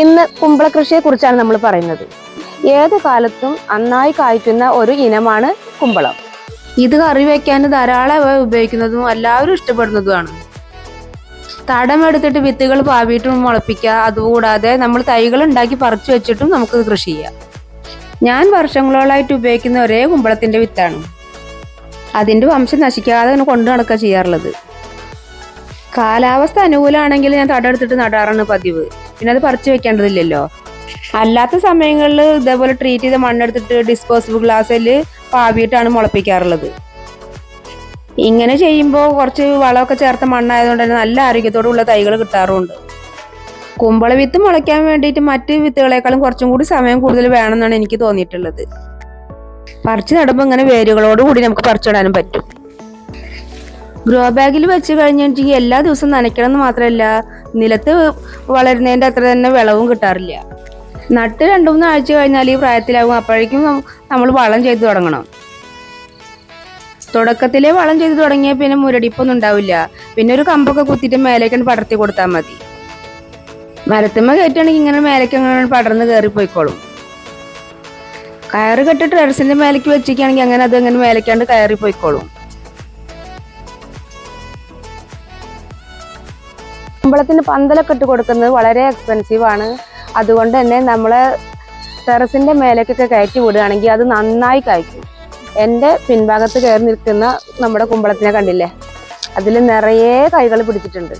ഇന്ന് കുമ്പള കൃഷിയെ കുറിച്ചാണ് നമ്മൾ പറയുന്നത്. ഏത് കാലത്തും നന്നായി കായ്ക്കുന്ന ഒരു ഇനമാണ് കുമ്പളം. ഇത് കറി വെക്കാൻ ധാരാളമായി ഉപയോഗിക്കുന്നതും എല്ലാവരും ഇഷ്ടപ്പെടുന്നതുമാണ്. തടം എടുത്തിട്ട് വിത്തുകൾ പാവിയിട്ടും മുളപ്പിക്കുക അതുകൂടാതെ നമ്മൾ തൈകൾ ഉണ്ടാക്കി പറിച്ചു വെച്ചിട്ടും നമുക്ക് കൃഷി ചെയ്യാം. ഞാൻ വർഷങ്ങളോളായിട്ട് ഉപയോഗിക്കുന്ന ഒരേ കുമ്പളത്തിന്റെ വിത്താണ്. അതിന്റെ വംശം നശിക്കാതെ തന്നെ കൊണ്ടു നടക്കുക ചെയ്യാറുള്ളത്. കാലാവസ്ഥ അനുകൂലമാണെങ്കിൽ ഞാൻ തടം എടുത്തിട്ട് നടാറാണ് പതിവ്. പിന്നെ അത് പറിച്ചു വെക്കേണ്ടതില്ലല്ലോ. അല്ലാത്ത സമയങ്ങളിൽ ഇതേപോലെ ട്രീറ്റ് ചെയ്ത മണ്ണെടുത്തിട്ട് ഡിസ്പോസിബിൾ ഗ്ലാസ്സിൽ പാവിയിട്ടാണ് മുളപ്പിക്കാറുള്ളത്. ഇങ്ങനെ ചെയ്യുമ്പോൾ കുറച്ച് വളമൊക്കെ ചേർത്ത മണ്ണായതുകൊണ്ട് തന്നെ നല്ല ആരോഗ്യത്തോടുള്ള തൈകൾ കിട്ടാറുമുണ്ട് കുമ്പള വിത്ത് മുളയ്ക്കാൻ വേണ്ടിയിട്ട് മറ്റ് വിത്തുകളെക്കാളും കുറച്ചും കൂടി സമയം കൂടുതൽ വേണമെന്നാണ് എനിക്ക് തോന്നിയിട്ടുള്ളത്. പറിച്ചു നടുമ്പോൾ ഇങ്ങനെ വേരുകളോട് കൂടി നമുക്ക് പറിച്ചിടാനും പറ്റും. ഗ്രോ ബാഗിൽ വെച്ച് കഴിഞ്ഞിട്ടുണ്ടെങ്കിൽ എല്ലാ ദിവസവും നനയ്ക്കണം എന്ന് മാത്രമല്ല നിലത്ത് വളരുന്നതിന്റെ അത്ര തന്നെ വിളവും കിട്ടാറില്ല. നട്ട് രണ്ടു മൂന്ന് ആഴ്ച കഴിഞ്ഞാൽ ഈ പ്രായത്തിലാവും അപ്പോഴേക്കും നമ്മൾ വളം ചെയ്തു തുടങ്ങണം. തുടക്കത്തിലെ വളം ചെയ്തു തുടങ്ങിയാൽ പിന്നെ മുരടിപ്പൊന്നും ഉണ്ടാവില്ല. പിന്നെ ഒരു കമ്പൊക്കെ കുത്തിയിട്ട് മേലേക്കാണ് പടർത്തി കൊടുത്താൽ മതി. മരത്തുമ്മ കയറ്റുകയാണെങ്കിൽ ഇങ്ങനെ മേലേക്ക് അങ്ങനെ പടർന്ന് കയറി പോയിക്കോളും. കയറ് കെട്ടിട്ട് ടെറസിന്റെ മേലേക്ക് വെച്ചിരിക്കുകയാണെങ്കിൽ അങ്ങനെ അത് അങ്ങനെ മേലേക്കാണ്ട് കയറി പോയിക്കോളും. കുമ്പളത്തിന് പന്തലൊക്കെ ഇട്ട് കൊടുക്കുന്നത് വളരെ എക്സ്പെൻസീവാണ് അതുകൊണ്ട് തന്നെ നമ്മൾ ടെറസിന്റെ മേലേക്കൊക്കെ കയറ്റി വിടുകയാണെങ്കിൽ അത് നന്നായി കായ്ക്കും. എന്റെ പിൻഭാഗത്ത് കയറി നിൽക്കുന്ന നമ്മുടെ കുമ്പളത്തിനെ കണ്ടില്ലേ? അതിൽ നിറയെ കൈകൾ പിടിച്ചിട്ടുണ്ട്.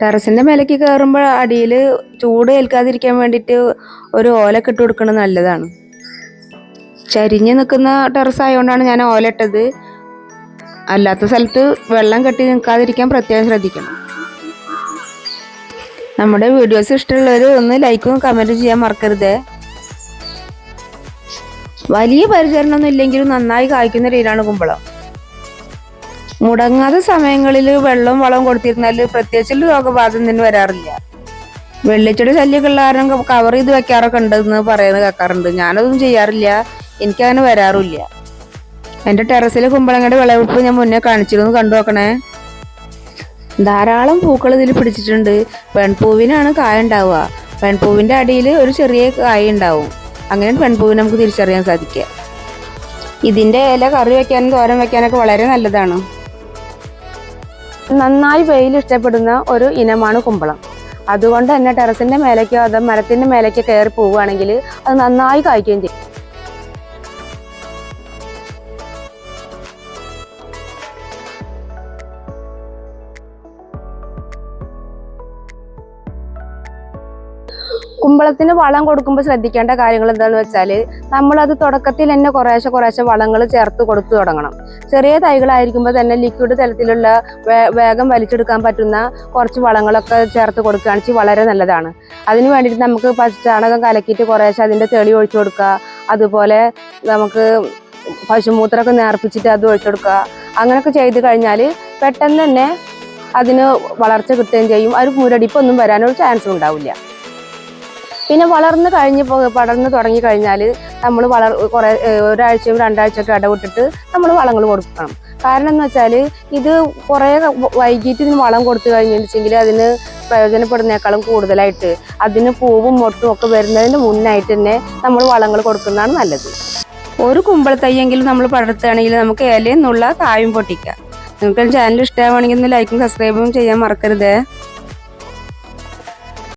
ടെറസിന്റെ മേലേക്ക് കയറുമ്പോൾ അടിയിൽ ചൂട് ഏൽക്കാതിരിക്കാൻ വേണ്ടിയിട്ട് ഒരു ഓലൊക്കെ ഇട്ട് കൊടുക്കുന്നത് നല്ലതാണ്. ചരിഞ്ഞ് നിൽക്കുന്ന ടെറസ് ആയതുകൊണ്ടാണ് ഞാൻ ഓല ഇട്ടത്. അല്ലാത്ത സ്ഥലത്ത് വെള്ളം കെട്ടി നിൽക്കാതിരിക്കാൻ പ്രത്യേകം ശ്രദ്ധിക്കണം. നമ്മുടെ വീഡിയോസ് ഇഷ്ടമുള്ളവർ ഒന്ന് ലൈക്കും കമന്റും ചെയ്യാൻ മറക്കരുത്. വലിയ പരിചരണമൊന്നും ഇല്ലെങ്കിലും നന്നായി കായ്ക്കുന്ന രീതിയിലാണ് കുമ്പളം. മുടങ്ങാത്ത സമയങ്ങളിൽ വെള്ളവും വളവും കൊടുത്തിരുന്നാൽ പ്രത്യേകിച്ച് രോഗബാധ ഒന്നും വരാറില്ല. വെള്ളിച്ചെടി ശല്യമൊക്കെ ഉള്ള കാരണം കവർ ചെയ്ത് വെക്കാറൊക്കെ ഉണ്ടെന്ന് പറയുന്നത് കേൾക്കാറുണ്ട്. ഞാനതൊന്നും ചെയ്യാറില്ല. എനിക്കങ്ങനെ വരാറില്ല എന്റെ ടെറസിലെ കുമ്പളങ്ങയുടെ വിളവെടുപ്പ് ഞാൻ മുന്നേ കാണിച്ചിരുന്നു. കണ്ടു നോക്കണേ. ധാരാളം പൂക്കൾ ഇതിൽ പിടിച്ചിട്ടുണ്ട്. പെൺപൂവിനാണ് കായ ഉണ്ടാവുക. പെൺപൂവിന്റെ അടിയിൽ ഒരു ചെറിയ കായ ഉണ്ടാവും. അങ്ങനെ പെൺപൂവിനെ നമുക്ക് തിരിച്ചറിയാൻ സാധിക്കുക. ഇതിന്റെ ഇല കറി വെക്കാനും തോരൻ വെക്കാനൊക്കെ വളരെ നല്ലതാണ്. നന്നായി വെയിൽ ഇഷ്ടപ്പെടുന്ന ഒരു ഇനമാണ് കുമ്പളം. അതുകൊണ്ട് തന്നെ ടെറസിന്റെ മേലേക്കോ അതോ മരത്തിന്റെ മേലേക്കോ കയറി പോവുകയാണെങ്കിൽ അത് നന്നായി കായ്ക്കുകയും ചെയ്യും. കുമ്പളത്തിന് വളം കൊടുക്കുമ്പോൾ ശ്രദ്ധിക്കേണ്ട കാര്യങ്ങൾ എന്താണെന്ന് വെച്ചാൽ നമ്മളത് തുടക്കത്തിൽ തന്നെ കുറേശ്ശെ കുറേശ്ശെ വളങ്ങൾ ചേർത്ത് കൊടുത്തു തുടങ്ങണം. ചെറിയ തൈകളായിരിക്കുമ്പോൾ തന്നെ ലിക്വിഡ് തലത്തിലുള്ള വേഗം വലിച്ചെടുക്കാൻ പറ്റുന്ന കുറച്ച് വളങ്ങളൊക്കെ ചേർത്ത് കൊടുക്കുകയാണെങ്കിൽ വളരെ നല്ലതാണ്. അതിന് വേണ്ടിയിട്ട് നമുക്ക് പച്ചച്ചാണകം കലക്കിയിട്ട് കുറേശ്ശെ അതിന്റെ തെളി ഒഴിച്ചു കൊടുക്കുക. അതുപോലെ നമുക്ക് പശുമൂത്രമൊക്കെ നേർപ്പിച്ചിട്ട് അത് ഒഴിച്ചു കൊടുക്കുക. അങ്ങനെയൊക്കെ ചെയ്ത് കഴിഞ്ഞാൽ പെട്ടെന്ന് തന്നെ അതിന് വളർച്ച കിട്ടുകയും ചെയ്യും. ഒരു മുരടിപ്പൊന്നും വരാനൊരു ചാൻസും ഉണ്ടാവില്ല. പിന്നെ വളർന്നു കഴിഞ്ഞ് പടർന്ന് തുടങ്ങി കഴിഞ്ഞാൽ നമ്മൾ വളർ കുറേ ഒരാഴ്ചയും രണ്ടാഴ്ചയൊക്കെ ഇടവിട്ടിട്ട് നമ്മൾ വളങ്ങൾ കൊടുക്കണം. കാരണം എന്ന് വെച്ചാൽ ഇത് കുറേ വൈകിട്ട് ഇതിന് വളം കൊടുത്തു കഴിഞ്ഞിട്ടുണ്ടെങ്കിൽ അതിന് പ്രയോജനപ്പെടുന്നേക്കാളും കൂടുതലായിട്ട് അതിന് പൂവും മൊട്ടും ഒക്കെ വരുന്നതിന് മുന്നായിട്ട് തന്നെ നമ്മൾ വളങ്ങൾ കൊടുക്കുന്നതാണ് നല്ലത്. ഒരു കുമ്പളത്തയ്യെങ്കിലും നമ്മൾ പടർത്തുകയാണെങ്കിൽ നമുക്ക് ഇലയിൽ നിന്നുള്ള കായും പൊട്ടിക്കാം. നിങ്ങൾക്ക് ചാനൽ ഇഷ്ടമാണെങ്കിൽ ഒന്ന് ലൈക്കും സബ്സ്ക്രൈബും ചെയ്യാൻ മറക്കരുത്.